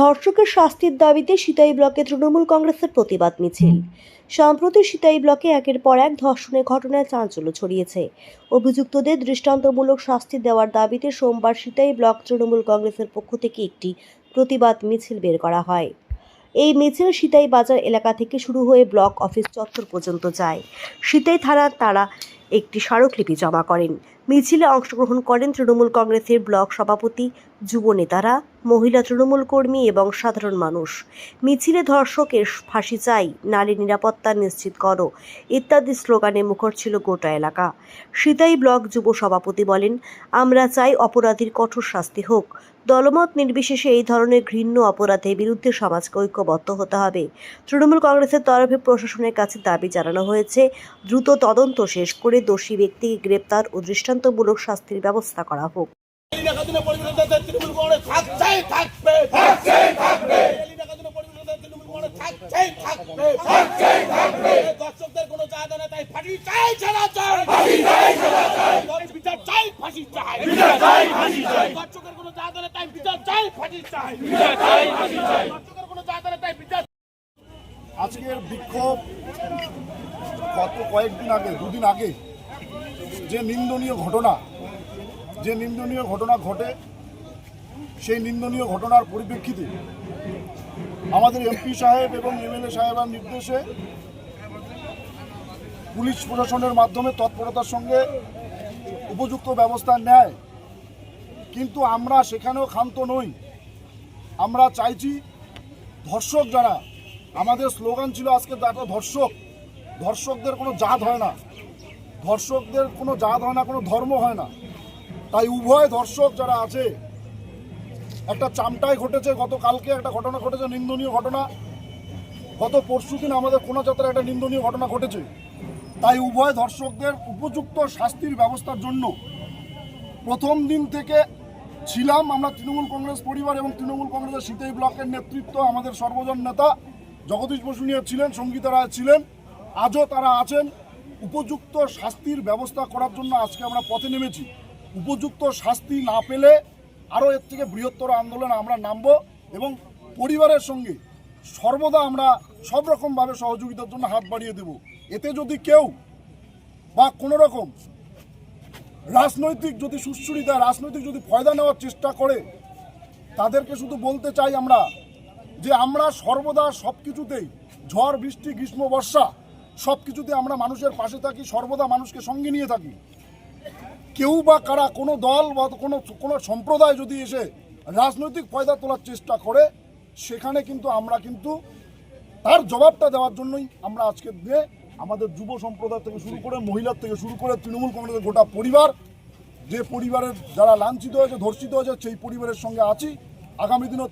ধর্ষকের শাস্তির দাবিতে সিতাই ব্লকে তৃণমূল কংগ্রেসের প্রতিবাদ মিছিল। সম্প্রতি সিতাই ব্লকে একের পর এক ধর্ষণের ঘটনায় চাঞ্চল্য ছড়িয়েছে। অভিযুক্তদের দৃষ্টান্তমূলক শাস্তি দেওয়ার দাবিতে সোমবার সিতাই ব্লক তৃণমূল কংগ্রেসের পক্ষ থেকে একটি প্রতিবাদ মিছিল বের করা হয়। এই মিছিল সিতাই বাজার এলাকা থেকে শুরু হয়ে ব্লক অফিস চত্বর পর্যন্ত যায়। সিতাই থানার তারা একটি স্মারকলিপি জমা করেন। মিছিলে অংশগ্রহণ করেন তৃণমূল কংগ্রেসের ব্লক সভাপতি যুব নেতারা মহিলা তৃণমূল কর্মী এবং সাধারণ মানুষ। মিছিলে ধর্ষকের ফাঁসি চাই, নারী নিরাপত্তা নিশ্চিত করো, ইত্যাদি স্লোগানে মুখর ছিল গোটা এলাকা। সীতাই ব্লক যুব সভাপতি বলেন, আমরা চাই অপরাধীর কঠোর শাস্তি হোক। দলমত নির্বিশেষে এই ধরনের ঘৃণ্য অপরাধের বিরুদ্ধে সমাজকে ঐক্যবদ্ধ হতে হবে। তৃণমূল কংগ্রেসের তরফে প্রশাসনের কাছে দাবি জানানো হয়েছে, দ্রুত তদন্ত শেষ করে দোষী ব্যক্তিকে গ্রেপ্তার ও দৃষ্টান্তমূলক শাস্তির ব্যবস্থা করা হোক। তৃণমূল কংগ্রেস থাকছেই থাকবে। থাকছেই থাকবে। থাকছেই থাকছেই দর্শকদের কোনো তাই চাই ছাড়া চাই। ফাঁসি চাই ছাড়া চাই। বিচার চাই ফাঁসি চাই। বিচার চাই ফাঁসি চাই। দর্শকের কোনো তাই বিচার চাই ফাঁসি চাই। বিচার চাই ফাঁসি চাই। দর্শকের কোনো তাই বিচার আজকের বিক্ষোভ গত কয়েকদিন আগে দুদিন আগে যে নিন্দনীয় ঘটনা যে নিন্দনীয় ঘটনা ঘটে, সেই নিন্দনীয় ঘটনার পরিপ্রেক্ষিতে আমাদের এমপি সাহেব এবং এমএলএ সাহেবের নির্দেশে পুলিশ প্রশাসনের মাধ্যমে তৎপরতার সঙ্গে উপযুক্ত ব্যবস্থা নেয়। কিন্তু আমরা সেখানেও ক্ষান্ত নই। আমরা চাইছি ধর্ষক যারা, আমাদের স্লোগান ছিল আজকে একটা ধর্ষক। ধর্ষকদের কোনো জাত হয় না। ধর্ষকদের কোনো জাত হয় না, কোনো ধর্ম হয় না। তাই উভয় ধর্ষক যারা আছে, একটা চামটায় ঘটেছে, গতকালকে একটা ঘটনা ঘটেছে, নিন্দনীয় ঘটনা। গত পরশু দিন আমাদের কোনো যাত্রায় একটা নিন্দনীয় ঘটনা ঘটেছে। তাই উভয় ধর্ষকদের উপযুক্ত শাস্তির ব্যবস্থার জন্য প্রথম দিন থেকে ছিলাম আমরা তৃণমূল কংগ্রেস পরিবার এবং তৃণমূল কংগ্রেসের সিতাই ব্লকের নেতৃত্ব আমাদের সর্বজন নেতা জগদীশ বসুনিয়া ছিলেন, সঙ্গীতা রায় ছিলেন। আজও তারা আছেন। উপযুক্ত শাস্তির ব্যবস্থা করার জন্য আজকে আমরা পথে নেমেছি। উপযুক্ত শাস্তি না পেলে আরও এর থেকে বৃহত্তর আন্দোলনে আমরা নামব এবং পরিবারের সঙ্গে সর্বদা আমরা সব রকমভাবে সহযোগিতার জন্য হাত বাড়িয়ে দেব। এতে যদি কেউ বা কোনো রকম রাজনৈতিক যদি সুশ্রী রাজনৈতিক যদি ফয়দা নেওয়ার চেষ্টা করে, তাদেরকে শুধু বলতে চাই আমরা যে আমরা সর্বদা সব কিছুতেই ঝড়, বৃষ্টি, গ্রীষ্ম, বর্ষা সব কিছুতে আমরা মানুষের পাশে থাকি, সর্বদা মানুষকে সঙ্গে নিয়ে থাকি। কেউ বা কারা, কোনো দল বা কোনো কোনো সম্প্রদায় যদি এসে রাজনৈতিক ফয়দা তোলার চেষ্টা করে, সেখানে কিন্তু আমরা কিন্তু তার জবাবটা দেওয়ার জন্যই আমরা আজকে দিয়ে আমাদের যুব সম্প্রদায় থেকে শুরু করে, মহিলার থেকে শুরু করে তৃণমূল কংগ্রেসের গোটা পরিবার, যে পরিবারের যারা লাঞ্ছিত হয়েছে, ধর্ষিত হয়েছে, সেই পরিবারের সঙ্গে আছি। আগামী দিনও